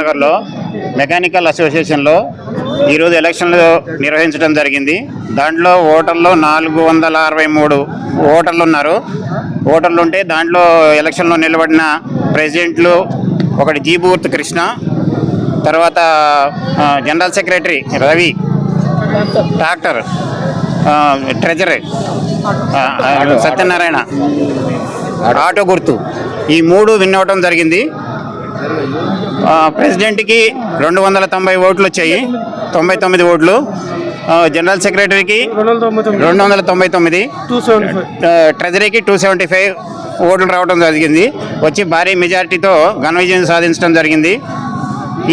నగర్లో మెకానికల్ అసోసియేషన్లో ఈరోజు ఎలక్షన్లు నిర్వహించడం జరిగింది. దాంట్లో ఓటర్లు నాలుగు వందల అరవై మూడు ఓటర్లు ఉన్నారు. ఓటర్లు ఉంటే దాంట్లో ఎలక్షన్లో నిలబడిన ప్రెసిడెంట్లు ఒకటి జీబూర్త్ కృష్ణ తర్వాత general secretary Ravi doctor treasury Satyanarayana auto గుర్తు. ఈ మూడు విన్ జరిగింది. ప్రెసిడెంట్కి రెండు వందల తొంభై ఓట్లు. వచ్చాయి తొంభై తొమ్మిది ఓట్లు జనరల్ సెక్రటరీకి రెండు వందల తొంభై తొమ్మిది ట్రెజరీకి టూ సెవెంటీ ఫైవ్ ఓట్లు రావడం జరిగింది. వచ్చి భారీ మెజారిటీతో ఘన విజయం సాధించడం జరిగింది.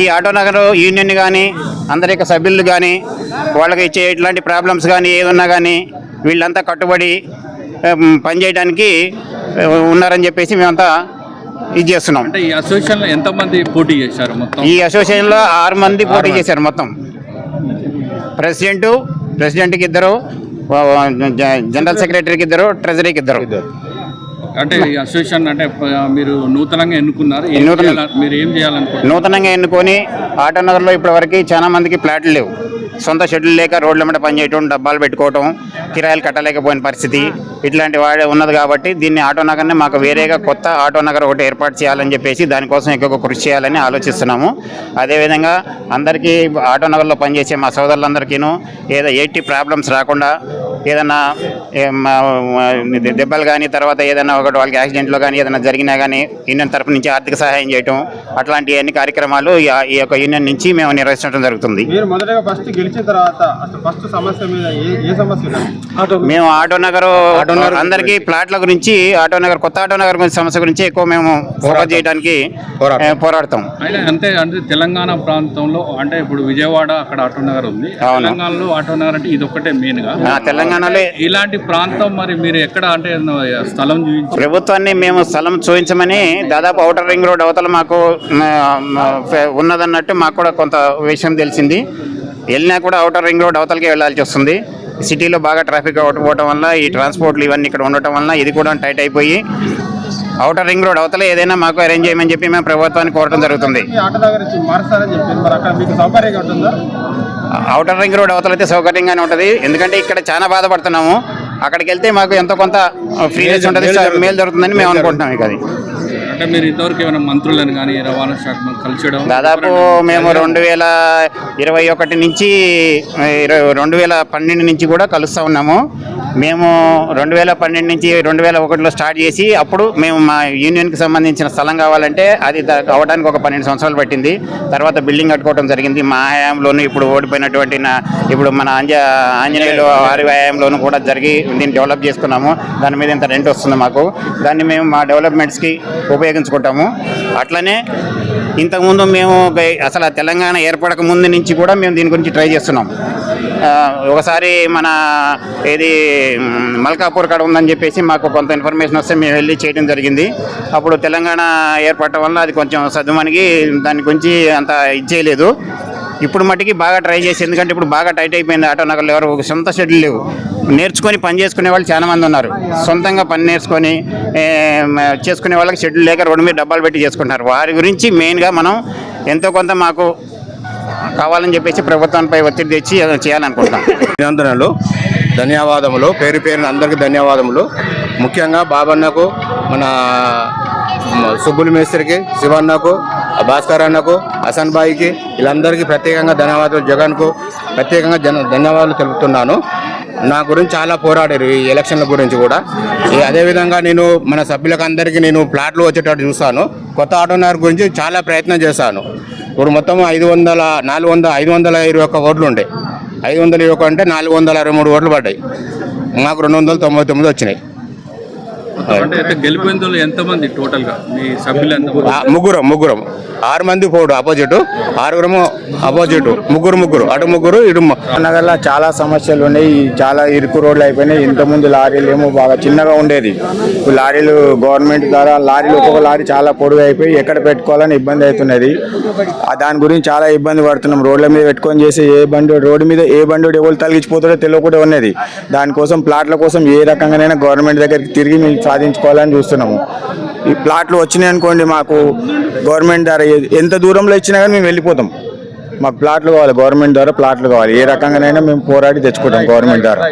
ఈ ఆటో నగర్ యూనియన్ కానీ అందరి యొక్క సభ్యులు కానీ వాళ్ళకి ఇచ్చే ఇట్లాంటి ప్రాబ్లమ్స్ కానీ ఏదున్నా కానీ వీళ్ళంతా కట్టుబడి పనిచేయడానికి ఉన్నారని చెప్పేసి మేమంతా ఇది చేస్తున్నాం. అంటే ఈ అసోసియేషన్లో ఎంతమంది పోటీ చేశారు మొత్తం? ఈ అసోసియేషన్లో ఆరు మంది పోటీ చేశారు మొత్తం. ప్రెసిడెంట్ ప్రెసిడెంట్కి ఇద్దరు జనరల్ సెక్రటరీకి ఇద్దరు ట్రెజరీకి ఇద్దరు. అంటే ఈ అసోసియేషన్ అంటే మీరు నూతనంగా ఎన్నుకున్నారు మీరు ఏం చేయాలనుకుంటున్నారు? నూతనంగా ఎన్నుకొని ఆటో నగర్లో ఇప్పటివరకు చాలా మందికి ప్లాట్లు లేవు. సొంత షెడ్యూల్ లేక రోడ్ల మీద పనిచేయటం డబ్బాలు పెట్టుకోవటం కిరాయిలు కట్టలేకపోయిన పరిస్థితి. ఇట్లాంటి వాడే ఉన్నది కాబట్టి దీన్ని ఆటో నగర్ని మాకు వేరేగా కొత్త ఆటో నగర్ ఒకటి ఏర్పాటు చేయాలని చెప్పేసి దానికోసం ఎక్కువ కృషి చేయాలని ఆలోచిస్తున్నాము. అదేవిధంగా అందరికీ ఆటో నగర్లో పనిచేసే మా సోదరులందరికీను ఏదో ఎయిటీ ప్రాబ్లమ్స్ రాకుండా ఏదన్నా దెబ్బలు కానీ తర్వాత ఏదైనా ఒకటి వాళ్ళకి యాక్సిడెంట్లో కానీ ఏదైనా జరిగినా కానీ యూనియన్ తరపు నుంచి ఆర్థిక సహాయం చేయటం అట్లాంటి అన్ని కార్యక్రమాలు ఈ యొక్క యూనియన్ నుంచి మేము నిర్వహించడం జరుగుతుంది. మీరు మొదటగా ఫస్ట్ గెలిచిన తర్వాత అసలు ఫస్ట్ సమస్య మీద ఏ ఏ సమస్య ఉన్నది మేము ఆటో నగర్ అందరికీ ప్లాట్ల గురించి ఆటో నగర్ కొత్త ఆటో నగర్ గురించి సమస్య గురించి ఎక్కువ మేము ఫోకస్ చేయడానికి పోరాడతాం. అంతే అంటే తెలంగాణ ప్రాంతంలో అంటే ఇప్పుడు విజయవాడ అక్కడ ఆటో నగర్ ఉంది. తెలంగాణలో ఆటో నగర్ అంటే ఇది ఒక్కటే మెయిన్గా. ఆ, తెలంగాణలో ఇలాంటి ప్రాంతం మరి మీరు ఎక్కడ అంటే స్థలం ప్రభుత్వాన్ని మేము స్థలం చూపించమని దాదాపు అవుటర్ రింగ్ రోడ్ అవతల మాకు ఉన్నదన్నట్టు మాకు కూడా కొంత విషయం తెలిసింది. వెళ్ళినా కూడా అవుటర్ రింగ్ రోడ్ అవతలకే వెళ్ళాల్సి వస్తుంది. సిటీలో బాగా ట్రాఫిక్ అవకపోవడం వల్ల ఈ ట్రాన్స్పోర్ట్లు ఇవన్నీ ఇక్కడ ఉండటం వల్ల ఇది కూడా టైట్ అయిపోయి అవుటర్ రింగ్ రోడ్ అవతల ఏదైనా మాకు అరేంజ్ చేయమని చెప్పి మేము ప్రభుత్వాన్ని కోరడం జరుగుతుంది. అవుటర్ రింగ్ రోడ్ అవతల అయితే సౌకర్యంగానే ఉంటుంది. ఎందుకంటే ఇక్కడ చాలా బాధపడుతున్నాము. అక్కడికి వెళ్తే మాకు ఎంతో కొంత ఫ్రీనెస్ ఉంటుంది. మేలు జరుగుతుందని మేము అనుకుంటున్నాం ఇక అది. అంటే మీరు ఇంతవరకు ఏమైనా మంత్రులను కానీ రవాణా శాఖ కలిసడం? దాదాపు మేము రెండు వేల ఇరవై ఒకటి నుంచి ఇరవై- రెండు వేల పన్నెండు నుంచి కూడా కలుస్తూ ఉన్నాము. మేము రెండు వేల పన్నెండు నుంచి రెండు వేల ఒకటిలో స్టార్ట్ చేసి అప్పుడు మేము మా యూనియన్కి సంబంధించిన స్థలం కావాలంటే అది ద- అవడానికి ఒక పన్నెండు సంవత్సరాలు పట్టింది. తర్వాత బిల్డింగ్ కట్టుకోవడం జరిగింది. మా హయాంలోను ఇప్పుడు ఓడిపోయినటువంటి నా ఇప్పుడు మన ఆంజ ఆంజనేయులు వారి వ్యాయామంలోనూ కూడా జరిగి దీన్ని డెవలప్ చేసుకున్నాము. దాని మీద ఇంత రెంట్ వస్తుంది మాకు. దాన్ని మేము మా డెవలప్మెంట్స్కి ఉపయోగించుకుంటాము. అట్లనే ఇంతకుముందు మేము అసలు తెలంగాణ ఏర్పడక ముందు నుంచి కూడా మేము దీని గురించి ట్రై చేస్తున్నాం. ఒకసారి మన ఏది మల్కాపూర్ కాడ ఉందని చెప్పేసి మాకు కొంత ఇన్ఫర్మేషన్ వస్తే మేము వెళ్ళి చేయడం జరిగింది. అప్పుడు తెలంగాణ ఏర్పడటం వల్ల అది కొంచెం సర్దుమణిగి దాని గురించి అంత ఇది చేయలేదు. ఇప్పుడు మట్టుకి బాగా ట్రై చేసి ఎందుకంటే ఇప్పుడు బాగా టైట్ అయిపోయింది. ఆటో నగర్లో ఎవరు సొంత షెడ్యూల్ లేవు. నేర్చుకొని పని చేసుకునే వాళ్ళు చాలా మంది ఉన్నారు. సొంతంగా పని నేర్చుకొని చేసుకునే వాళ్ళకి షెడ్యూల్ లేక రోడ్డు మీద డబ్బాలు పెట్టి చేసుకుంటున్నారు. వారి గురించి మెయిన్గా మనం ఎంతో కొంత మాకు కావాలని చెప్పేసి ప్రభుత్వంపై ఒత్తిడి తెచ్చి చేయాలనుకుంటున్నాం. అభినందనలు. ధన్యవాదములు. పేరు పేరున అందరికీ ధన్యవాదములు. ముఖ్యంగా బాబన్నకు మన సుబ్బుల్ మేస్త్రికి శివన్నకు భాస్కర్ అన్నకు హసన్ బాయికి వీళ్ళందరికీ ప్రత్యేకంగా ధన్యవాదాలు జగన్కు ప్రత్యేకంగా జన ధన్యవాదాలు తెలుపుతున్నాను. నా గురించి చాలా పోరాడారు ఈ ఎలక్షన్ల గురించి కూడా. అదేవిధంగా నేను మన సభ్యులకు అందరికీ నేను ప్లాట్లు వచ్చేటట్టు చూస్తాను. కొత్త ఆటో నగర్ గురించి చాలా ప్రయత్నం చేశాను. ఇప్పుడు మొత్తం ఐదు వందల నాలుగు వందల ఐదు వందల ఇరవై ఒక్క ఓట్లు ఉండే. ఐదు వందల ఇరవై అంటే నాలుగు వందల అరవై మూడు ఓట్లు పడ్డాయి. మాకు రెండు వందల తొంభై తొమ్మిది వచ్చినాయి. గెలిపోయిన ఎంతమంది టోటల్గా? మీ సభ్యులు ఎంతమంది? ఆ, ముగ్గురం ముగ్గురం. ఆరు మంది పోడు అపోజిట్ ఆరుగురము అపోజిట్ ముగ్గురు ముగ్గురు. అటు ముగ్గురు ఇటు నగర్లో చాలా సమస్యలు ఉన్నాయి. చాలా ఇరుకు రోడ్లు అయిపోయినాయి. ఇంతకుముందు లారీలు ఏమో బాగా చిన్నగా ఉండేది. లారీలు గవర్నమెంట్ ద్వారా లారీలు ఒక్కొక్క లారీ చాలా పొడుగు అయిపోయి ఎక్కడ పెట్టుకోవాలని ఇబ్బంది అవుతున్నది. దాని గురించి చాలా ఇబ్బంది పడుతున్నాం. రోడ్ల మీద పెట్టుకొని చేసి ఏ బండి రోడ్డు మీద ఏ బండి ఎవరు తలిగించిపోతాడో తెలియకుండా ఉన్నది దానికోసం ప్లాట్ల కోసం ఏ రకంగానైనా గవర్నమెంట్ దగ్గరికి తిరిగి మేము సాధించుకోవాలని చూస్తున్నాము. ఈ ప్లాట్లు వచ్చినాయి అనుకోండి మాకు గవర్నమెంట్ ద్వారా ఎంత దూరంలో ఇచ్చినా కానీ మేము వెళ్ళిపోతాం. మాకు ప్లాట్లు కావాలి గవర్నమెంట్ ద్వారా ప్లాట్లు కావాలి. ఏ రకంగానైనా మేము పోరాడి తెచ్చుకుంటాం గవర్నమెంట్ ద్వారా.